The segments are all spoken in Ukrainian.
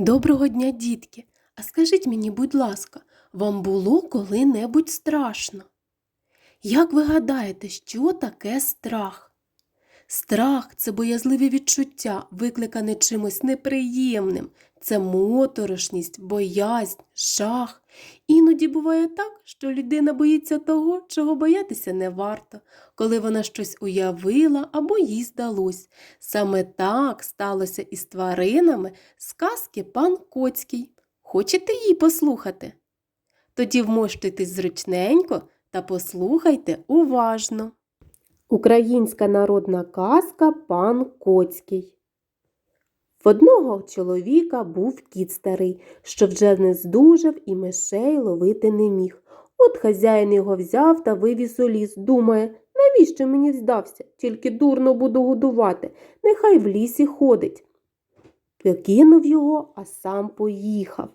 Доброго дня, дітки! А скажіть мені, будь ласка, вам було коли-небудь страшно? Як ви гадаєте, що таке страх? Страх це боязливі відчуття, викликане чимось неприємним. Це моторошність, боязнь, жах. Іноді буває так, що людина боїться того, чого боятися не варто, коли вона щось уявила або їй здалось. Саме так сталося із тваринами з казки пан Коцький. Хочете її послухати? Тоді вмощуйтесь зручненько та послухайте уважно. Українська народна казка Пан Коцький. В одного чоловіка був кіт старий, що вже не здужав і мишей ловити не міг. От хазяїн його взяв та вивіз у ліс, думає, навіщо мені здався, тільки дурно буду годувати, нехай в лісі ходить. Покинув його, а сам поїхав.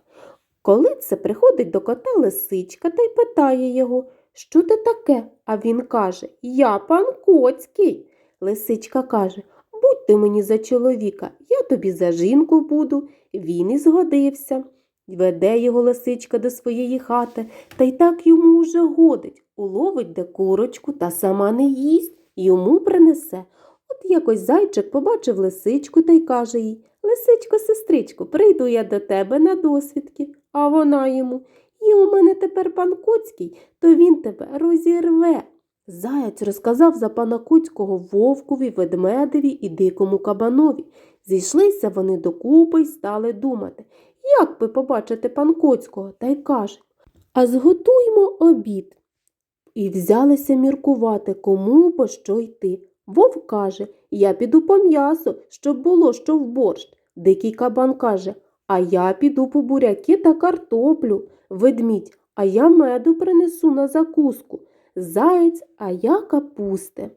Коли це приходить до кота лисичка та й питає його, що ти таке? А він каже Я пан Коцький. Лисичка каже Будь ти мені за чоловіка, тобі за жінку буду. Він і згодився. Веде його лисичка до своєї хати, та й так йому уже годить. Уловить де курочку та сама не їсть, йому принесе. От якось зайчик побачив лисичку та й каже їй Лисичко, сестричко, прийду я до тебе на досвідки. А вона йому Є у мене тепер пан Коцький, то він тебе розірве. Заяць розказав за пана Коцького вовкові, ведмедеві і дикому кабанові. Зійшлися вони докупи й стали думати, як би побачити пан Коцького, та й каже А зготуймо обід. І взялися міркувати, кому по що йти. Вовк каже Я піду по м'ясо, щоб було що в борщ. Дикий кабан каже А я піду по буряки та картоплю. Ведмідь, а я меду принесу на закуску. Заєць, а я капусти.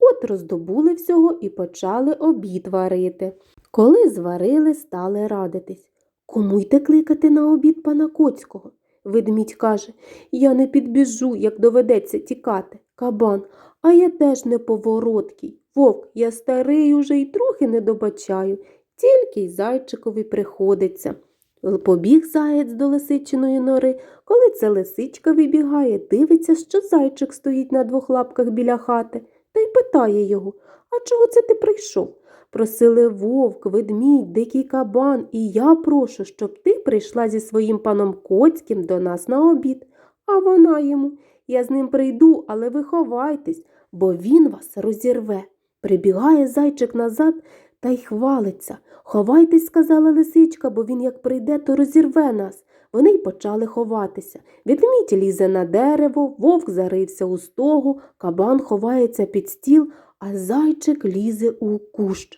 От роздобули всього і почали обід варити. Коли зварили, стали радитись. Кому йти кликати на обід пана Коцького? Ведмідь каже, я не підбіжу, як доведеться тікати. Кабан, а я теж неповороткий. Вовк, я старий уже й трохи не добачаю, тільки й зайчикові приходиться. Побіг заєць до лисичиної нори. Коли це лисичка вибігає, дивиться, що зайчик стоїть на двох лапках біля хати, та й питає його А чого це ти прийшов? Просили вовк, ведмідь, дикий кабан, і я прошу, щоб ти прийшла зі своїм паном Коцьким до нас на обід. А вона йому Я з ним прийду, але ви ховайтесь, бо він вас розірве. Прибігає зайчик назад та й хвалиться. Ховайтесь, сказала лисичка, бо він як прийде, то розірве нас. Вони й почали ховатися. Відмідь лізе на дерево, вовк зарився у стогу, кабан ховається під стіл, а зайчик лізе у кущ.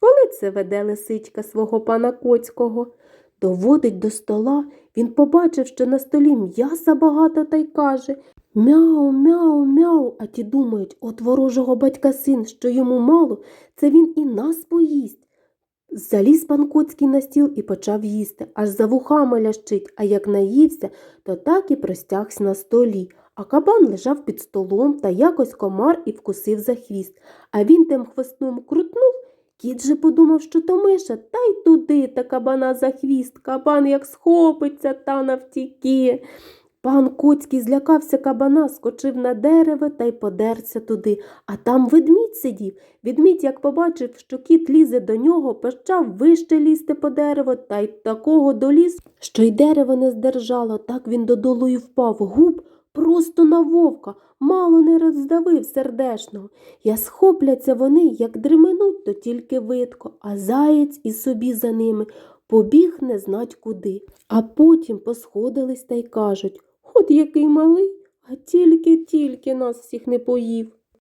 Коли це веде лисичка свого пана Коцького? Доводить до стола, він побачив, що на столі м'яса багато та й каже Мяу, мяу, мяу, а ті думають, от ворожого батька син, що йому мало, це він і нас поїсть. Заліз пан Коцький на стіл і почав їсти, аж за вухами лящить, а як наївся, то так і простягся на столі. А кабан лежав під столом та якось комар і вкусив за хвіст, а він тим хвостом крутнув. Кіт же подумав, що то миша, та й туди та кабана за хвіст. Кабан як схопиться та навтіки. Пан Коцький злякався кабана, скочив на дерево та й подерся туди, а там ведмідь сидів. Ведмідь, як побачив, що кіт лізе до нього, почав вище лізти по дереву та й такого доліз, що й дерево не здержало, так він додолу й впав губ просто на вовка, мало не роздавив сердешного. Я схопляться вони, як дременуть, то тільки видко, а заєць і собі за ними побіг не знать куди. А потім посходились та й кажуть От який малий, а тільки-тільки нас всіх не поїв.